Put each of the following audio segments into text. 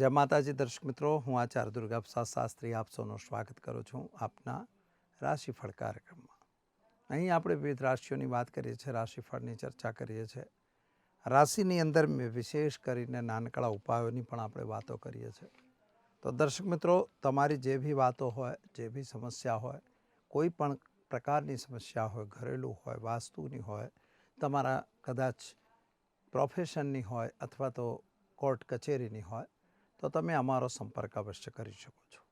જય માતાજી, દર્શક મિત્રો. હું આચાર્ય દુર્ગાપ્રસાદ શાસ્ત્રી, આપ સૌનું સ્વાગત કરું છું આપના રાશિફળ કાર્યક્રમમાં. અહીં આપણે વિવિધ રાશિઓની વાત કરીએ છીએ, રાશિફળની ચર્ચા કરીએ છીએ. રાશિની અંદર વિશેષ કરીને નાનકડા ઉપાયોની પણ આપણે વાતો કરીએ છીએ. તો દર્શક મિત્રો, તમારી જે બી વાતો હોય, જે બી સમસ્યા હોય, કોઈ પણ પ્રકારની સમસ્યા હોય, ઘરેલું હોય, વાસ્તુની હોય, તમારા કદાચ પ્રોફેશનની હોય અથવા તો કોર્ટ કચેરીની હોય તો તમે અમારો સંપર્ક અવશ્ય કરી શકો છો.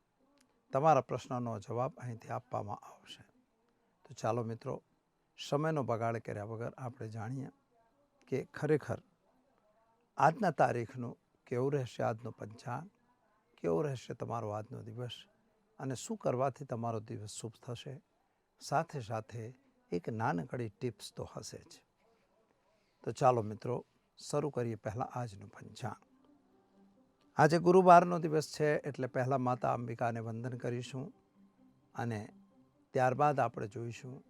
તમારા પ્રશ્નનો જવાબ અહીંથી આપવામાં આવશે. તો ચાલો મિત્રો, સમયનો બગાડ કર્યા વગર આપણે જાણીએ કે ખરેખર આજના તારીખનું કેવું રહેશે આજનો પંચાંગ, કેવો રહેશે તમારો આજનો દિવસ અને શું કરવાથી તમારો દિવસ શુભ થશે? સાથે સાથે એક નાનકડી ટિપ્સ તો હશે જ. તો ચાલો મિત્રો, શરૂ કરીએ પહેલાં આજનું પંચાંગ. આજે ગુરુવારનો દિવસ છે એટલે પહેલાં માતા અંબિકાને વંદન કરીશું અને ત્યારબાદ આપણે જોઈશું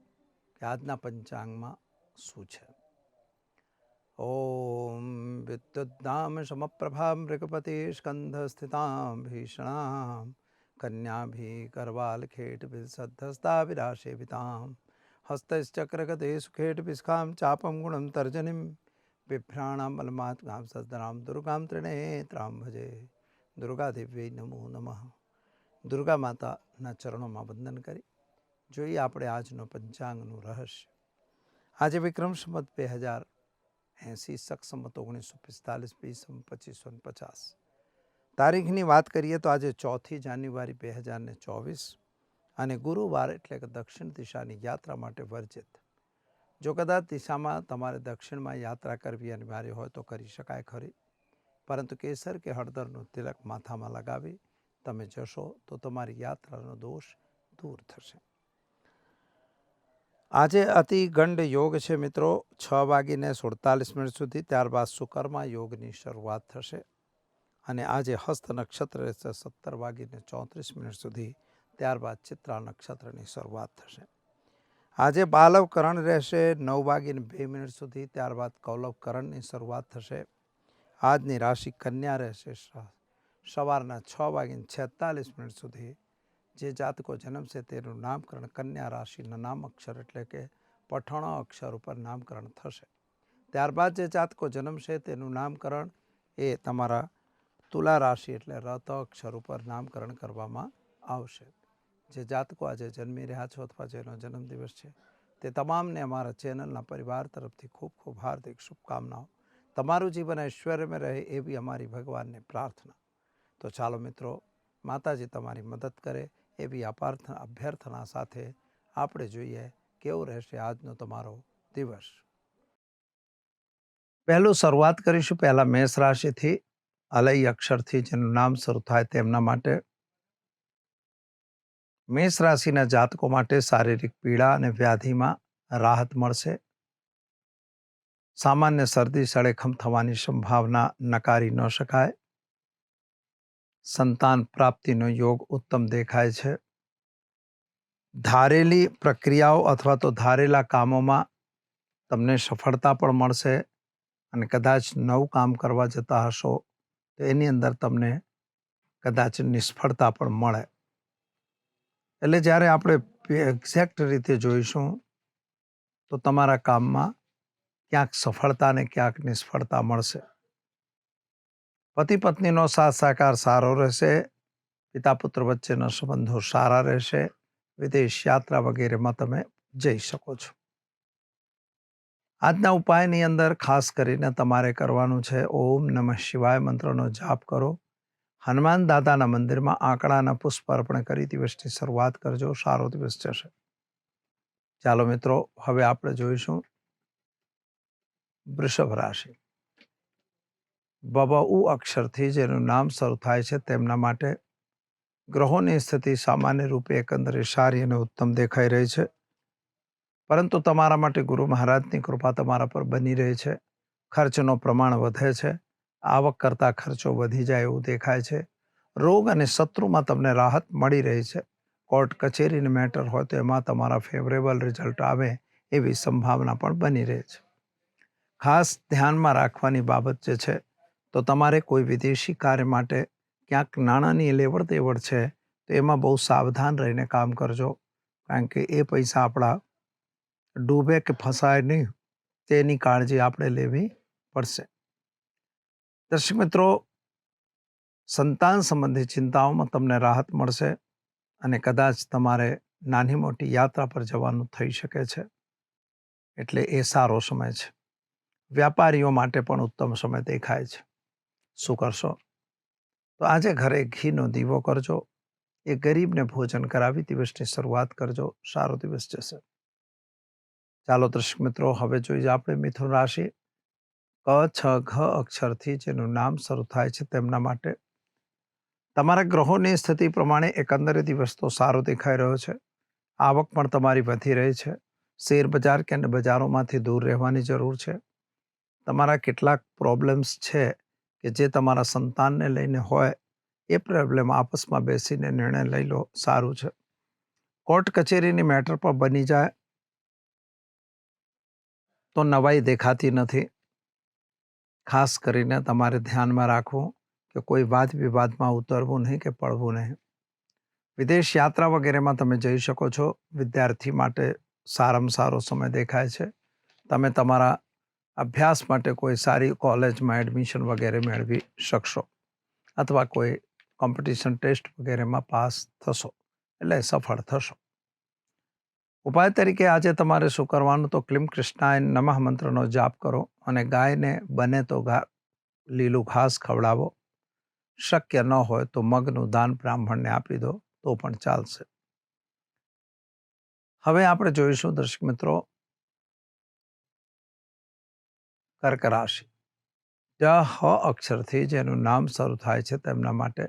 કે આજના પંચાંગમાં શું છે. ઓમ વિદ્યુદ્ધામ સમપ્રભા મૃગપતિ સ્કંધ સ્થિતામ ભીષણામ કન્યાભી કરવાલ ખેટ સદ્ધસ્તા વિરાશે બલમાત્મામ સદરામ દુર્ગામ ત્રિનેત્રામ ભજે દુર્ગા દિવ્ય નમો નમઃ દુર્ગા માતાના ચરણોમાં વંદન કરી જોઈએ આપણે આજનો પંચાંગનું રહસ્ય આજે વિક્રમ સંમત બે હજાર એંસી સક્ષમત ઓગણીસો પિસ્તાલીસ બીસમ પચીસો ને પચાસ તારીખની વાત કરીએ તો આજે ચોથી જાન્યુઆરી બે હજાર ચોવીસ અને ગુરુવાર એટલે કે દક્ષિણ દિશાની યાત્રા માટે વર્જિત જો કદાચ દિશામાં તમારે દક્ષિણમાં યાત્રા કરવી અનિવાર્ય હોય તો કરી શકાય ખરી. પરંતુ કેસર કે હળદરનું તિલક માથામાં લગાવી તમે જશો તો તમારી યાત્રાનો દોષ દૂર થશે. આજે અતિ ગંડ યોગ છે મિત્રો. છ વાગીને સુડતાલીસ મિનિટ સુધી ત્યારબાદ સુકર્મા યોગની શરૂઆત થશે. અને આજે હસ્ત નક્ષત્ર રહેશે સત્તર વાગીને ચોત્રીસ મિનિટ સુધી ત્યારબાદ ચિત્રા નક્ષત્રની શરૂઆત થશે. આજે બાલવકરણ રહેશે, નવ વાગીને બે મિનિટ સુધી, ત્યારબાદ કૌલવકરણની શરૂઆત થશે. આજની રાશિ કન્યા રહેશે સવારના છ વાગીને છેતાલીસ મિનિટ સુધી. જે જાતકો જન્મશે તેનું નામકરણ કન્યા રાશિના નામ અક્ષર એટલે કે પઠણો અક્ષર ઉપર નામકરણ થશે. ત્યારબાદ જે જાતકો જન્મશે તેનું નામકરણ એ તમારા તુલા રાશિ એટલે રત અક્ષર ઉપર નામકરણ કરવામાં આવશે. જે જાતકો આજે જન્મી રહ્યા છો અથવા જેનો જન્મદિવસ છે, તે તમામને અમારા ચેનલના પરિવાર તરફથી ખૂબ ખૂબ હાર્દિક શુભકામનાઓ. તમારું જીવન ઐશ્વર્યમાં રહે એવી અમારી ભગવાનને પ્રાર્થના. તો ચાલો મિત્રો, માતાજી તમારી મદદ કરે એવી અપાર્થના અભ્યર્થના સાથે આપણે જોઈએ કેવો રહેશે આજનો તમારો દિવસ. પહેલું શરૂઆત કરીશું પહેલાં મેષ રાશિથી, અલય અક્ષરથી જેનું નામ શરૂ થાય તેમના માટે મેષ રાશિના જાતકો માટે શારીરિક પીડા અને વ્યાધિમાં રાહત મળશે. સામાન્ય શરદી, સળેખમ થવાની સંભાવના નકારી ન શકાય. સંતાન પ્રાપ્તિનો યોગ ઉત્તમ દેખાય છે. ધારેલી પ્રક્રિયાઓ અથવા તો ધારેલા કામોમાં તમને સફળતા પણ મળશે અને કદાચ નવું કામ કરવા જતા હશો તો એની અંદર તમને કદાચ નિષ્ફળતા પણ મળે. એટલે જ્યારે આપણે એક્ઝેક્ટ રીતે જોઈશું, તો તમારા કામમાં ક્યાંક સફળતા ને ક્યાંક નિષ્ફળતા મળશે. પતિ પત્નીનો સાથ સહકાર સારો રહેશે, પિતા પુત્ર વચ્ચેના સંબંધો સારા રહેશે, વિદેશ યાત્રા વગેરેમાં તમે જઈ શકો છો. આજના ઉપાયની અંદર ખાસ કરીને તમારે કરવાનું છે, ઓમ નમઃ શિવાય મંત્રનો જાપ કરો. હનુમાન દાદાના મંદિરમાં આંકડાના પુષ્પ અર્પણ કરી દિવસની શરૂઆત કરજો. સારો દિવસ જશે. ચાલો મિત્રો, હવે આપણે જોઈશું વૃષભ રાશિ. બબઉ અક્ષરથી જેનું નામ શરૂ થાય છે તેમના માટે ગ્રહોની સ્થિતિ સામાન્ય રૂપે એકંદરે સારી અને ઉત્તમ દેખાઈ રહી છે. પરંતુ તમારા માટે ગુરુ મહારાજની કૃપા તમારા પર બની રહી છે. ખર્ચનો પ્રમાણ વધે છે. આવક કરતાં ખર્ચો વધી જાય એવું દેખાય છે. રોગ અને શત્રુમાં તમને રાહત મળી રહી છે. કોર્ટ કચેરીની મેટર હોય તો એમાં તમારા ફેવરેબલ રિઝલ્ટ આવે એવી સંભાવના પણ બની રહે છે. ખાસ ધ્યાનમાં રાખવાની બાબત જે છે, તો તમારે કોઈ વિદેશી કાર્ય માટે ક્યાંક નાણાંની લેવડ દેવડ છે, તો એમાં બહુ સાવધાન રહીને કામ કરજો. કારણ કે એ પૈસા આપણા ડૂબે કે ફસાય નહીં, તેની કાળજી આપણે લેવી પડશે. દર્શક મિત્રો, સંતાન સંબંધી ચિંતાઓમાં તમને રાહત મળશે અને કદાચ તમારે નાની મોટી યાત્રા પર જવાનું થઈ શકે છે. એટલે એ સારો સમય છે. વ્યાપારીઓ માટે પણ ઉત્તમ સમય દેખાય છે. શું કરશો? તો આજે ઘરે ઘીનો દીવો કરજો. એ ગરીબને ભોજન કરાવી દિવસની શરૂઆત કરજો. સારો દિવસ જશે. ચાલો દર્શક મિત્રો, હવે જોઈએ આપણે મિથુન રાશિ. ક છ, ઘ અક્ષરથી જેનું નામ શરૂ થાય છે તેમના માટે. તમારા ગ્રહોની સ્થિતિ પ્રમાણે એકંદરે દિવસ તો સારો દેખાઈ રહ્યો છે. આવક પણ તમારી વધી રહી છે. શેર બજાર કે અન્ય બજારોમાંથી દૂર રહેવાની જરૂર છે. તમારા કેટલાક પ્રોબ્લેમ્સ છે કે જે તમારા સંતાનને લઈને હોય, એ પ્રોબ્લેમ આપસમાં બેસીને નિર્ણય લઈ લો, સારું છે. કોર્ટ કચેરીની મેટર પર બની જાય તો નવાઈ દેખાતી નથી. ખાસ કરીને તમારે ધ્યાનમાં રાખવું કે કોઈ વાદ વિવાદમાં ઉતરવું નહીં કે પડવું નહીં. વિદેશ યાત્રા વગેરેમાં તમે જઈ શકો છો. વિદ્યાર્થી માટે સારામાં સારો સમય દેખાય છે. તમે તમારા અભ્યાસ માટે કોઈ સારી કોલેજમાં એડમિશન વગેરે મેળવી શકશો અથવા કોઈ કોમ્પિટિશન ટેસ્ટ વગેરેમાં પાસ થશો એટલે સફળ થશો. ઉપાય તરીકે આજે તમારે શું કરવાનું? તો ક્લિમ કૃષ્ણાય નમઃ મંત્રનો જાપ કરો અને ગાયને બને તો ઘા, લીલું ઘાસ ખવડાવો. શક્ય ન હોય તો મગનું દાન બ્રાહ્મણને આપી દો, તો પણ ચાલશે. હવે આપણે જોઈશું દર્શક મિત્રો, કર્ક રાશિ. જ્યાં હ અક્ષરથી જેનું નામ શરૂ થાય છે તેમના માટે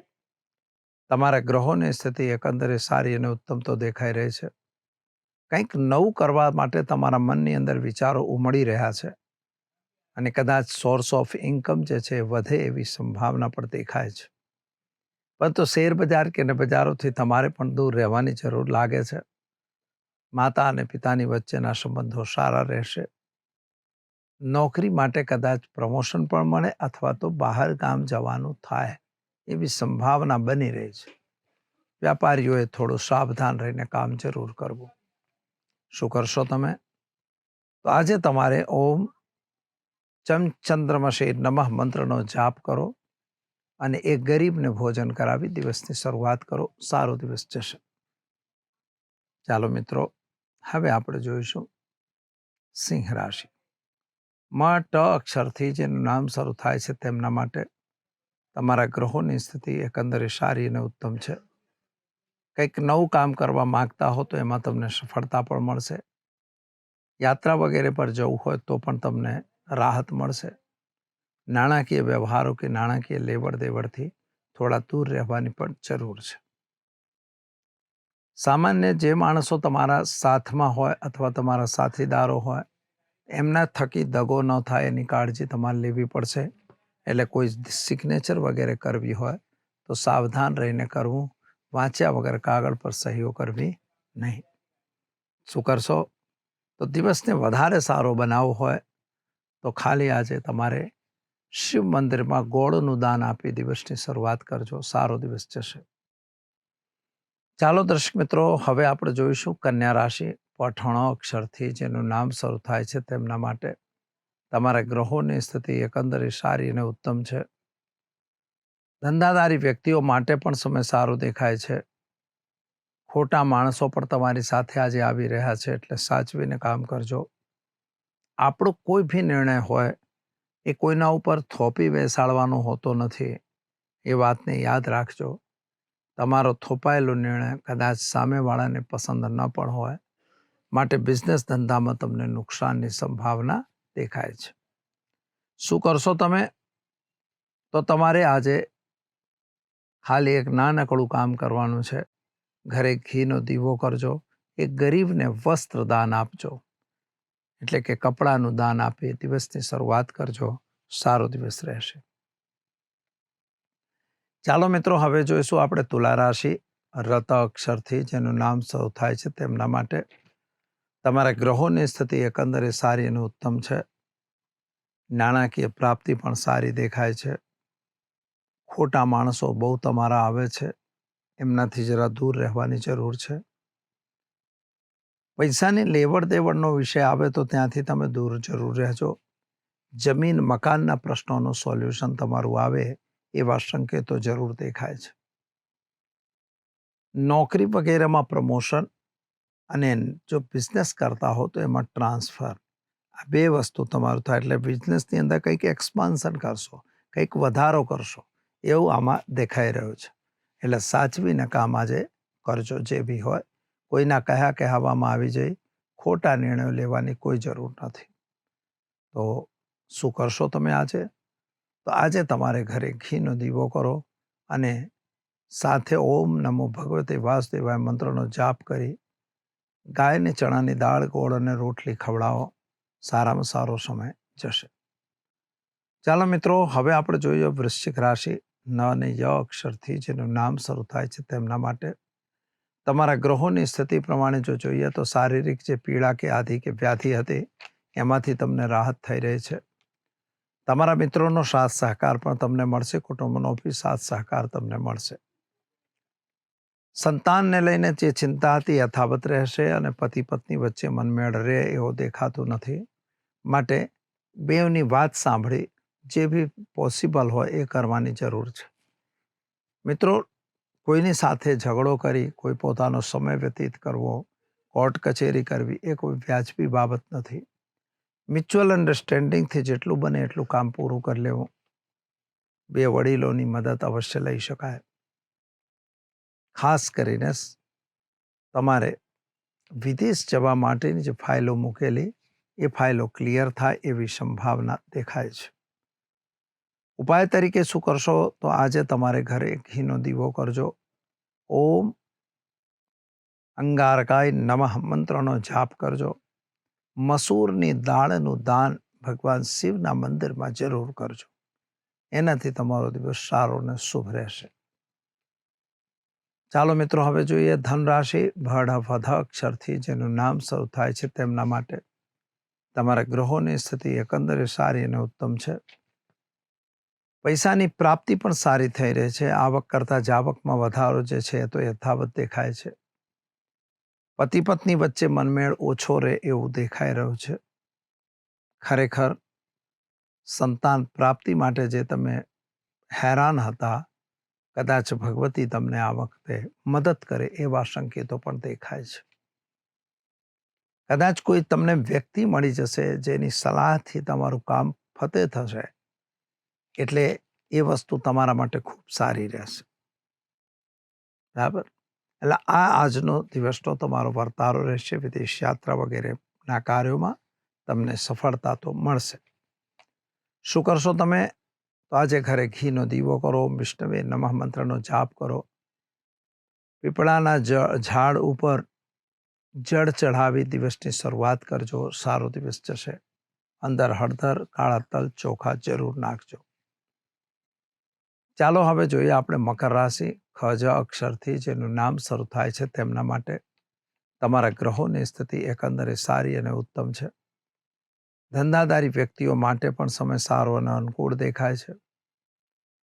તમારા ગ્રહોની સ્થિતિ એકંદરે સારી અને ઉત્તમ તો દેખાઈ રહી છે. કંઈક નવું કરવા માટે તમારા મનની અંદર વિચારો ઉમળી રહ્યા છે. અને કદાચ સોર્સ ઓફ ઇન્કમ જે છે વધે એવી સંભાવના પણ દેખાય છે. પરંતુ શેર બજાર કે બજારોથી તમારે પણ દૂર રહેવાની જરૂર લાગે છે. માતા અને પિતાની વચ્ચેના સંબંધો સારા રહેશે. નોકરી માટે કદાચ પ્રમોશન પણ મળે અથવા તો બહાર ગામ જવાનું થાય એવી સંભાવના બની રહી છે. વ્યાપારીઓએ થોડું સાવધાન રહીને કામ જરૂર કરવું. શું કરશો તમે તો આજે તમારે ઓમ ચમ ચંદ્રમશેર નમઃ મંત્રનો જાપ કરો અને એ ગરીબને ભોજન કરાવી દિવસની શરૂઆત કરો સારો દિવસ જશે ચાલો મિત્રો હવે આપણે જોઈશું સિંહ રાશિ માં ટ અક્ષરથી જેનું નામ શરૂ થાય છે તેમના માટે તમારા ગ્રહોની સ્થિતિ એકંદરે સારી અને ઉત્તમ છે કંઈક નવું કામ કરવા માંગતા હો તો એમાં તમને સફળતા પણ મળશે. યાત્રા વગેરે પર જવું હોય તો પણ તમને રાહત મળશે. નાણાકીય વ્યવહારો કે નાણાકીય લેવડ દેવડથી થોડા દૂર રહેવાની પણ જરૂર છે. સામાન્ય જે માણસો તમારા સાથમાં હોય અથવા તમારા સાથીદારો હોય, એમના થકી દગો ન થાય એની કાળજી તમારે લેવી પડશે. એટલે કોઈ સિગ્નેચર વગેરે કરવી હોય તો સાવધાન રહીને કરવું. વાંચ્યા વગર કાગળ પર સહીઓ કરવી નહીં. શું કરશો? તો દિવસને વધારે સારો બનાવવો હોય તો ખાલી આજે તમારે શિવ મંદિરમાં ગોળનું દાન આપી દિવસની શરૂઆત કરજો. સારો દિવસ જશે. ચાલો દર્શક મિત્રો, હવે આપણે જોઈશું કન્યા રાશિ પઠણો અક્ષરથી જેનું નામ શરૂ થાય છે તેમના માટે. તમારા ગ્રહોની સ્થિતિ એકંદરે સારી અને ઉત્તમ છે. ધંધાદારી વ્યક્તિઓ માટે પણ સમય સારો દેખાય છે. ખોટા માણસો પણ તમારી સાથે આજે આવી રહ્યા છે, એટલે સાચવીને કામ કરજો. આપણો કોઈ બી નિર્ણય હોય, એ કોઈના ઉપર થોપી બેસાડવાનો હોતો નથી. એ વાતને યાદ રાખજો. તમારો થોપાયેલો નિર્ણય કદાચ સામેવાળાને પસંદ ન પણ હોય, માટે બિઝનેસ ધંધામાં તમને નુકસાનની સંભાવના દેખાય છે. શું કરશો તમે? તો તમારે આજે ખાલી એક નાનકડું કામ કરવાનું છે. ઘરે ઘીનો દીવો કરજો. એક ગરીબને વસ્ત્ર દાન આપજો. એટલે કે કપડાનું દાન આપી. દિવસની શરૂઆત કરજો. સારો દિવસ રહેશે. ચાલો મિત્રો, હવે જોઈશું આપણે તુલા રાશિ રત અક્ષરથી, જેનું નામ સૌ થાય છે તેમના માટે. તમારા ગ્રહોની સ્થિતિ એકંદરે સારી અને ઉત્તમ છે. નાણાકીય પ્રાપ્તિ પણ સારી દેખાય છે. ખોટા માણસો બહુ તમારા આવે છે, એમનાથી જરા દૂર રહેવાની જરૂર છે. પૈસાની લેવડ દેવડનો વિષય આવે તો ત્યાંથી તમે દૂર જરૂર રહેજો. જમીન, મકાનના પ્રશ્નોનું સોલ્યુશન તમારું આવે, એવા સંકેતો જરૂર દેખાય છે. નોકરી વગેરેમાં પ્રમોશન અને જો બિઝનેસ કરતા હો તો એમાં ટ્રાન્સફર. આ બે વસ્તુ તમારું થાય એટલે બિઝનેસની અંદર કંઈક એક્સપાન્શન કરશો, કંઈક વધારો કરશો. એવું આમાં દેખાઈ રહ્યું છે. એટલે સાચવીને કામ આજે કરજો, જે બી હોય. કોઈના કહ્યા કહેવામાં આવી જઈ ખોટા નિર્ણયો લેવાની કોઈ જરૂર નથી. તો શું કરશો તમે આજે? તો આજે તમારે ઘરે ઘીનો દીવો કરો અને સાથે ઓમ નમો ભગવતે વાસુદેવાય મંત્રનો જાપ કરી ગાયને ચણાની દાળ, ગોળ અને રોટલી ખવડાવો. સારામાં સારો સમય જશે. ચાલો મિત્રો, હવે આપણે જોઈએ વૃશ્ચિક રાશિ. ન અને ય અક્ષરથી જેનું નામ શરૂ થાય છે તેમના માટે. તમારા ગ્રહોની સ્થિતિ પ્રમાણે જો જોઈએ તો શારીરિક જે પીડા કે આધિ કે વ્યાધિ હતી, એમાંથી તમને રાહત થઈ રહી છે. તમારા મિત્રોનો સાથ સહકાર પણ તમને મળશે, કુટુંબનો બી સાથ સહકાર તમને મળશે. સંતાનને લઈને જે ચિંતા હતી યથાવત રહેશે અને પતિ પત્ની વચ્ચે મનમેળ રહે એવો દેખાતું નથી. માટે બેવની વાત સાંભળી જે બી પોસિબલ હોય એ કરવાની જરૂર છે. મિત્રો, કોઈની સાથે ઝઘડો કરી, કોઈ પોતાનો સમય વ્યતીત કરવો કોર્ટ કચેરી કરવી, એ કોઈ વ્યાજબી બાબત નથી. મ્યુચ્યુઅલ અન્ડરસ્ટેન્ડિંગથી જેટલું બને એટલું કામ પૂરું કરી લેવું. બે વડીલોની મદદ અવશ્ય લઈ શકાય. ખાસ કરીને તમારે વિદેશ જવા માટેની જે ફાઇલો મૂકેલી, એ ફાઇલો ક્લિયર થાય એવી સંભાવના દેખાય છે. ઉપાય તરીકે શું કરશો? તો આજે તમારે ઘરે ઘીનો દીવો કરજો. ઓમ અંગારકાય નમઃ મંત્રનો જાપ કરજો. મસૂરની દાળનું દાન ભગવાન શિવના મંદિરમાં જરૂર કરજો. એનાથી તમારો દિવસ સારો અને શુભ રહેશે. ચાલો મિત્રો, હવે જોઈએ ધનરાશિ. ભડ વધ અક્ષરથી જેનું નામ શરૂ થાય છે તેમના માટે. તમારા ગ્રહોની સ્થિતિ એકંદરે સારી અને ઉત્તમ છે. પૈસાની પ્રાપ્તિ પણ સારી થઈ રહી છે. આવક કરતાં જાવકમાં વધારો જે છે તો યથાવત દેખાય છે. પતિ પત્ની વચ્ચે મનમેળ ઓછો રહે એવું દેખાઈ રહ્યું છે. ખરેખર સંતાન પ્રાપ્તિ માટે જે તમે હેરાન હતા, કદાચ ભગવતી તમને આ વખતે મદદ કરે એવા સંકેતો પણ દેખાય છે. કદાચ કોઈ તમને વ્યક્તિ મળી જશે જેની સલાહથી તમારું કામ ફતે થશે એટલે એ વસ્તુ તમારા માટે ખૂબ સારી રહેશે. બરાબર? એટલે આ આજનો દિવસનો તમારો વર્તારો રહેશે, વિદેશ યાત્રા વગેરેના કાર્યોમાં તમને સફળતા તો મળશે. શું કરશો તમે? તો આજે ઘરે ઘીનો દીવો કરો, વિષ્ણવે નમઃ મંત્રનો જાપ કરો. પીપળાના ઝાડ ઉપર જળ ચઢાવી દિવસની શરૂઆત કરજો. સારો દિવસ જશે. અંદર હળદર, કાળા તલ ચોખા જરૂર નાખજો. ચાલો હવે જોઈએ આપણે મકર રાશિ ખજ અક્ષરથી જેનું નામ શરૂ થાય છે તેમના માટે. તમારા ગ્રહોની સ્થિતિ એકંદરે સારી અને ઉત્તમ છે. ધંધાદારી વ્યક્તિઓ માટે પણ સમય સારો અને અનુકૂળ દેખાય છે.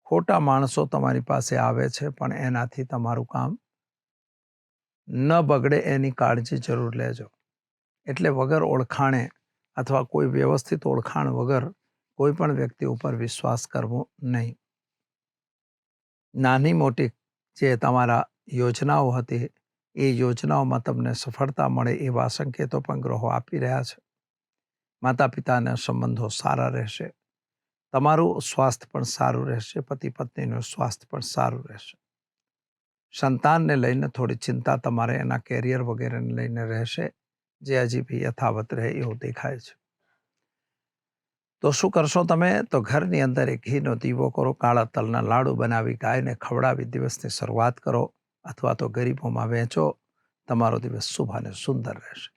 ખોટા માણસો તમારી પાસે આવે છે, પણ એનાથી તમારું કામ ન બગડે એની કાળજી જરૂર લેજો. એટલે વગર ઓળખાણે અથવા કોઈ વ્યવસ્થિત ઓળખાણ વગર કોઈ પણ વ્યક્તિ ઉપર વિશ્વાસ કરવો નહીં. નાની મોટી જે તમારા યોજનાઓ હતી, એ યોજનાઓમાં તમને સફળતા મળે એવા સંકેતો પણ ગ્રહો આપી રહ્યા છે. માતા પિતાના સંબંધો સારા રહેશે. તમારું સ્વાસ્થ્ય પણ સારું રહેશે પતિ પત્નીનું સ્વાસ્થ્ય પણ સારું રહેશે. સંતાનને લઈને થોડી ચિંતા તમારે એના કેરિયર વગેરેને લઈને રહેશે, જે હજી બી યથાવત રહે એવું દેખાય છે. તો શું કરશો તમે? તો ઘરની અંદર એક ઘીનો દીવો કરો, કાળા તલના લાડુ બનાવી, ગાયને ખવડાવી, દિવસની શરૂઆત કરો અથવા તો ગરીબોમાં વહેંચો તમારો દિવસ શુભ અને સુંદર રહેશે.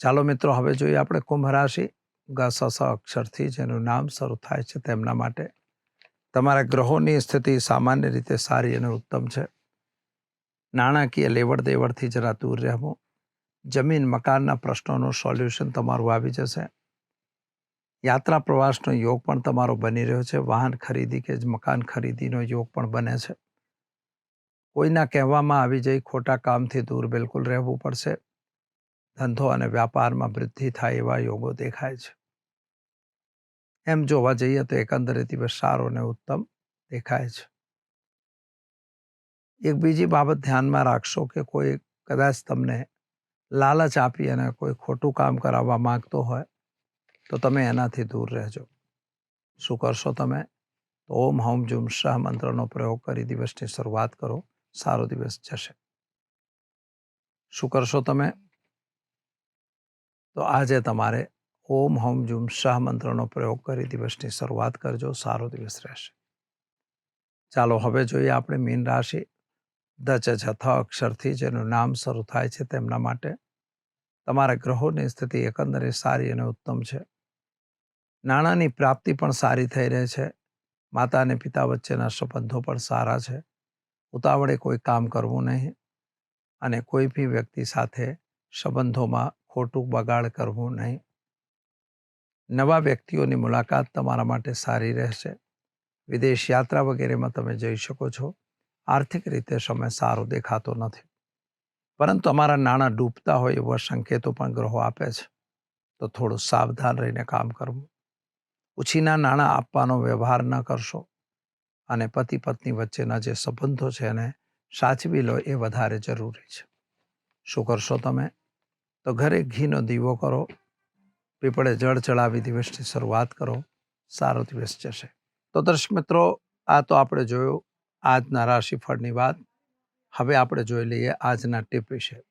ચાલો મિત્રો, હવે જોઈએ આપણે કુંભ રાશિ. ગસ અક્ષરથી જેનું નામ શરૂ થાય છે તેમના માટે. તમારા ગ્રહોની સ્થિતિ સામાન્ય રીતે સારી અને ઉત્તમ છે. નાણાકીય લેવડ દેવડથી જરા દૂર રહેવું. જમીન મકાનના પ્રશ્નોનું સોલ્યુશન તમારું આવી જશે. યાત્રા પ્રવાસનો યોગ પણ તમારો બની રહ્યો છે. વાહન ખરીદી કે મકાન ખરીદીનો યોગ પણ બને છે. કોઈના કહેવામાં આવી જઈ ખોટા કામથી દૂર બિલકુલ રહેવું પડશે. ધંધો અને વ્યાપારમાં વૃદ્ધિ થાય એવા યોગો દેખાય છે. એમ જોવા જઈએ તો એકંદરે દિવસ સારો અને ઉત્તમ દેખાય છે. એક બીજી બાબત ધ્યાનમાં રાખશો કે કોઈ કદાચ તમને લાલચ આપી અને કોઈ ખોટું કામ કરાવવા માંગતો હોય તો તમે એનાથી દૂર રહેજો. શું કરશો તમે? તો ઓમ હોમ જુમ શાહ મંત્રનો પ્રયોગ કરી દિવસની શરૂઆત કરો. સારો દિવસ જશે. શું કરશો તમે? તો આજે તમારે ઓમ હોમ જુમ શાહ મંત્રનો પ્રયોગ કરી દિવસની શરૂઆત કરજો. સારો દિવસ રહેશે. ચાલો હવે જોઈએ આપણે મીન રાશિ. દચ છથા અક્ષરથી જેનું નામ શરૂ થાય છે તેમના માટે. તમારા ગ્રહોની સ્થિતિ એકંદરે સારી અને ઉત્તમ છે. નાણાંની પ્રાપ્તિ પણ સારી થઈ રહે છે. માતા અને પિતા વચ્ચેના સંબંધો પણ સારા છે. ઉતાવળે કોઈ કામ કરવું નહીં અને કોઈ બી વ્યક્તિ સાથે સંબંધોમાં ખોટું બગાડ કરવું નહીં. નવા વ્યક્તિઓની મુલાકાત તમારા માટે સારી રહેશે. વિદેશ યાત્રા વગેરેમાં તમે જઈ શકો છો. આર્થિક રીતે સમય સારો દેખાતો નથી. પરંતુ અમારા નાણાં ડૂબતા હોય એવા સંકેતો પણ ગ્રહો આપે છે. તો થોડું સાવધાન રહીને કામ કરવું. ઉછીના નાણાં આપવાનો વ્યવહાર ન કરશો. અને પતિ પત્ની વચ્ચેના જે સંબંધો છે એને સાચવી લો એ વધારે જરૂરી છે. શું કરશો તમે? તો ઘરે ઘીનો દીવો કરો. પીપળે જળ ચડાવી દિવસની શરૂઆત કરો. સારો દિવસ જશે. તો દર્શક મિત્રો, આ તો આપણે જોયું આજના રાશિફળની વાત. હવે આપણે જોઈ લઈએ આજના ટીપ વિશે.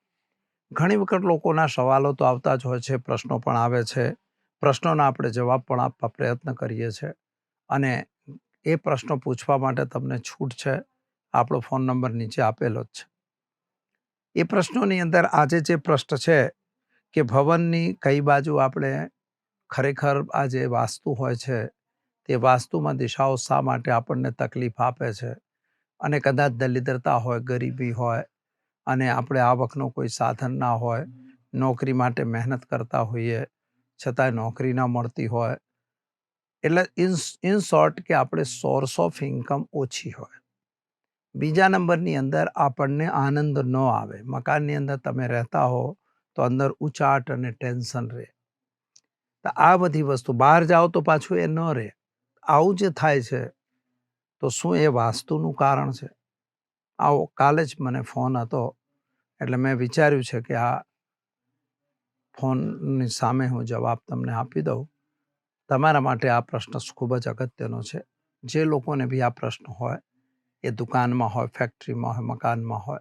ઘણી વખત લોકોના સવાલો તો આવતા જ હોય છે, પ્રશ્નો પણ આવે છે. પ્રશ્નોના આપણે જવાબ પણ આપવા પ્રયત્ન કરીએ છીએ અને એ પ્રશ્નો પૂછવા માટે તમને છૂટ છે. આપણો ફોન નંબર નીચે આપેલો જ છે. એ પ્રશ્નોની અંદર આજે જે પ્રશ્ન છે કે ભવનની કઈ બાજુ આપણે ખરેખર આ જે વાસ્તુ હોય છે, તે વાસ્તુમાં દિશાઓ શા માટે આપણને તકલીફ આપે છે? અને કદાચ દલિદ્રતા હોય, ગરીબી હોય, અને આપણે આવકનો કોઈ સાધન ના હોય, નોકરી માટે મહેનત કરતા હોઈએ છતાંય નોકરી ના મળતી હોય. એટલે ઇન ઇન શોર્ટ કે આપણે સોર્સ ઓફ ઇન્કમ ઓછી હોય. બીજા નંબરની અંદર આપણને આનંદ ન આવે. મકાનની અંદર તમે રહેતા હો તો અંદર ઉચાટ અને ટેન્શન રહે. તો આ બધી વસ્તુ, બહાર જાઓ તો પાછું એ ન રહે. આવું જે થાય છે, તો શું એ વાસ્તુનું કારણ છે? આવો, કાલે જ મને ફોન હતો, એટલે મેં વિચાર્યું છે કે આ ફોનની સામે હું જવાબ તમને આપી દઉં. તમારા માટે આ પ્રશ્ન ખૂબ જ અગત્યનો છે. જે લોકોને બી આ પ્રશ્ન હોય, એ દુકાનમાં હોય, ફેક્ટરીમાં હોય, મકાનમાં હોય,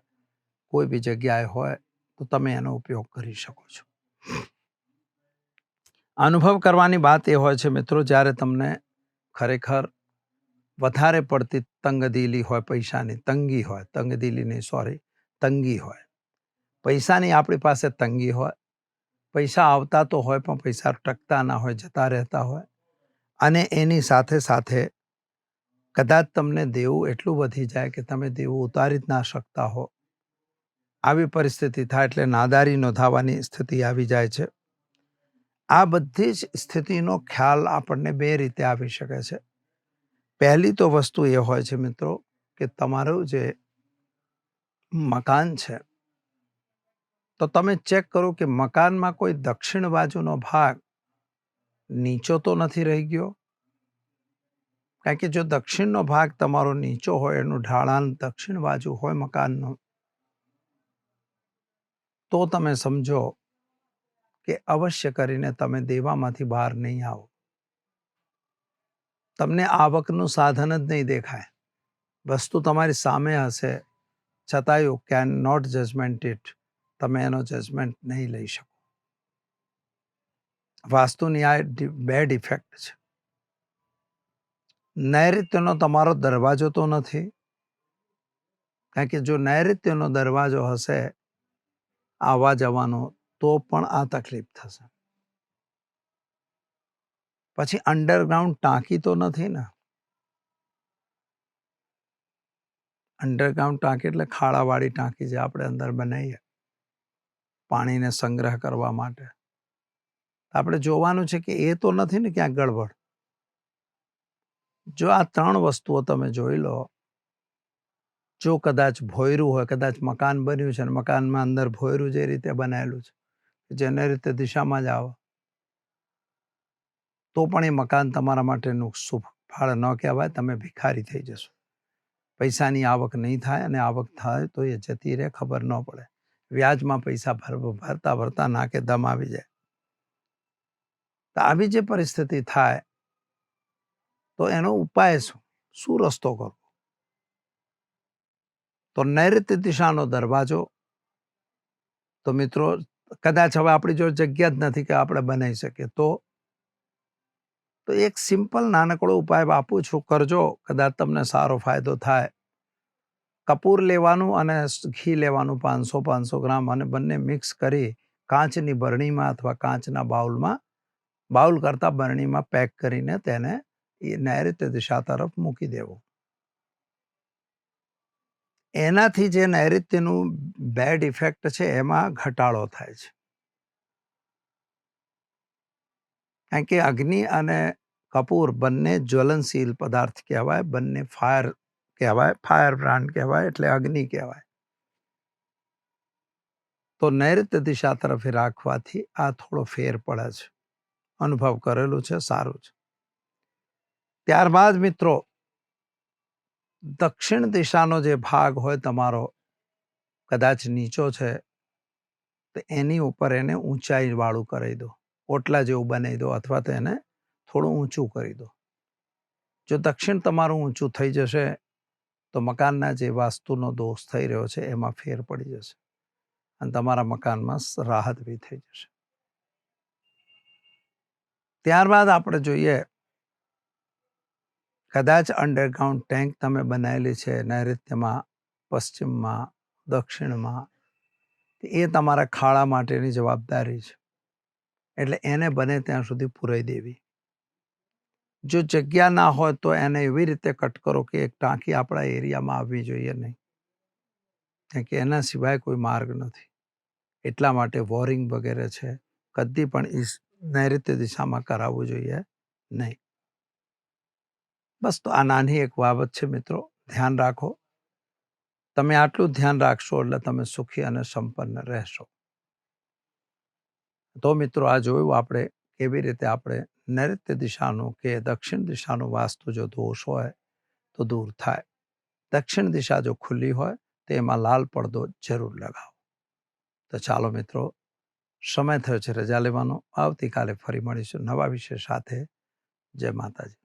કોઈ બી જગ્યાએ હોય, તો તમે એનો ઉપયોગ કરી શકો છો. અનુભવ કરવાની વાત એ હોય છે, મિત્રો, જ્યારે તમને ખરેખર વધારે પડતી તંગદીલી હોય, પૈસાની તંગી હોય તંગદીલી નહીં સોરી, તંગી હોય. પૈસાની આપણી પાસે તંગી હોય પૈસા આવતા તો હોય પણ પૈસા ટકતા ના હોય, જતા રહેતા હોય. અને એની સાથે સાથે કદાચ તમને દેવું એટલું વધી જાય કે તમે દેવું ઉતારી જ ના શકતા હો. આવી પરિસ્થિતિ થાય એટલે નાદારી નોંધાવાની સ્થિતિ આવી જાય છે. આ બધી જ સ્થિતિનો ખ્યાલ આપણને બે રીતે આવી શકે છે. પહેલી તો વસ્તુ એ હોય છે મિત્રો કે તમારું જે મકાન છે તો તમે ચેક કરો કે મકાનમાં કોઈ દક્ષિણ બાજુનો ભાગ નીચો તો નથી રહી ગયો? કારણ કે જો દક્ષિણનો ભાગ તમારો નીચો હોય, એનું ઢાળાન દક્ષિણ બાજુ હોય મકાનનું, તો તમે સમજો કે અવશ્ય કરીને તમે દેવામાંથી બહાર નહીં આવો. તમને આવકનું સાધન જ નહીં દેખાય. વસ્તુ તમારી સામે હશે. છતાં you can not judgement it તમે એનો જજમેન્ટ નહીં લઈ શકો વાસ્તુની આ બેડ ઇફેક્ટ છે નૈઋત્યનો તમારો દરવાજો તો નથી કારણ કે જો નૈઋત્યનો દરવાજો હશે આવવા જવાનો તો પણ આ તકલીફ થશે પછી અંડરગ્રાઉન્ડ ટાંકી તો નથી ને અંડરગ્રાઉન્ડ ટાંકી એટલે ખાડાવાળી ટાંકી જે આપણે અંદર બનાવીએ પાણીને સંગ્રહ કરવા માટે. આપણે જોવાનું છે કે એ તો નથી ને ક્યાંક ગડબડ. જો આ ત્રણ વસ્તુઓ તમે જોઈ લો, જો કદાચ ભોયરું હોય, કદાચ મકાન બન્યું છે અને મકાનમાં અંદર ભોયરું જે રીતે બનાવેલું છે જેને રીતે દિશામાં જ આવે, તો પણ એ મકાન તમારા માટે ફાળ ન કહેવાય, તમે ભિખારી થઈ જશો. પૈસાની આવક નહીં થાય અને આવક થાય તો એ જતી રહે, ખબર ન પડે. વ્યાજમાં પૈસા ભર, ભરતા ભરતા નાકે દમ આવી જાય. તો આવી જે પરિસ્થિતિ થાય, તો એનો ઉપાય શું? શું રસ્તો કરવો? તો નૈઋત્ય દિશાનો દરવાજો. તો મિત્રો, કદાચ હવે આપણી જો જગ્યા જ નથી કે આપણે બનાવી શકીએ, તો? તો એક સિમ્પલ નાનકડો ઉપાય આપું છું, કરજો. કદાચ તમને સારો ફાયદો થાય. કપૂર લેવાનું અને ઘી લેવાનું પાંચસો પાંચસો ગ્રામ અને બંને મિક્સ કરી કાચની બરણીમાં અથવા કાચના બાઉલમાં, બાઉલ કરતાં બરણીમાં પેક કરીને તેને એ નૈઋત્ય દિશા તરફ મૂકી દેવું. એનાથી જે નૈઋત્યનું બેડ ઇફેક્ટ છે એમાં ઘટાડો થાય છે. કારણ કે અગ્નિ અને કપૂર બંને જ્વલનશીલ પદાર્થ કહેવાય, બંને ફાયર કહેવાય, ફાયર બ્રાન્ડ કહેવાય એટલે અગ્નિ કહેવાય. તો નૈઋત્ય દિશા તરફ રાખવાથી આ થોડો ફેર પડે છે. અનુભવ કરેલું છે, સારું છે. ત્યારબાદ મિત્રો, દક્ષિણ દિશાનો જે ભાગ હોય તમારો, કદાચ નીચો છે, તો એની ઉપર એને ઊંચાઈ વાળું કરી દો. ઓટલા જેવું બનાવી દો અથવા તો એને થોડું ઊંચું કરી દો. જો દક્ષિણ તમારું ઊંચું થઈ જશે તો મકાનના જે વાસ્તુનો દોષ થઈ રહ્યો છે, એમાં ફેર પડી જશે. અને તમારા મકાનમાં રાહત બી થઈ જશે. ત્યારબાદ આપણે જોઈએ, કદાચ અંડરગ્રાઉન્ડ ટેન્ક તમે બનાવેલી છે, નૈઋત્યમાં, પશ્ચિમમાં, દક્ષિણમાં એ તમારા ખાડા માટેની જવાબદારી છે. એટલે એને બને ત્યાં સુધી પૂરાઈ દેવી. જો જગ્યા ના હોય તો એને એવી રીતે કટ કરો કે એક ટાંકી આપણા એરિયામાં આવવી જોઈએ નહીં. કારણ કે એના સિવાય કોઈ માર્ગ નથી. એટલા માટે વોરિંગ વગેરે છે. કદી પણ નૈઋત્ય દિશામાં કરાવવું જોઈએ નહીં. બસ તો આ નાની એક બાબત છે મિત્રો. ધ્યાન રાખો. તમે આટલું ધ્યાન રાખશો એટલે તમે સુખી અને સંપન્ન રહેશો. તો મિત્રો આ જોયું આપણે કેવી રીતે આપણે નૈઋત્ય દિશાનો કે દક્ષિણ દિશાનો વાસ્તુ જો દોષ હોય તો દૂર થાય. દક્ષિણ દિશા જો ખુલ્લી હોય તો એમાં લાલ પડદો જરૂર લગાવો. તો ચાલો મિત્રો, સમય થયો છે રજા લેવાનો. આવતીકાલે ફરી મળીશું નવા વિષય સાથે. જય માતાજી.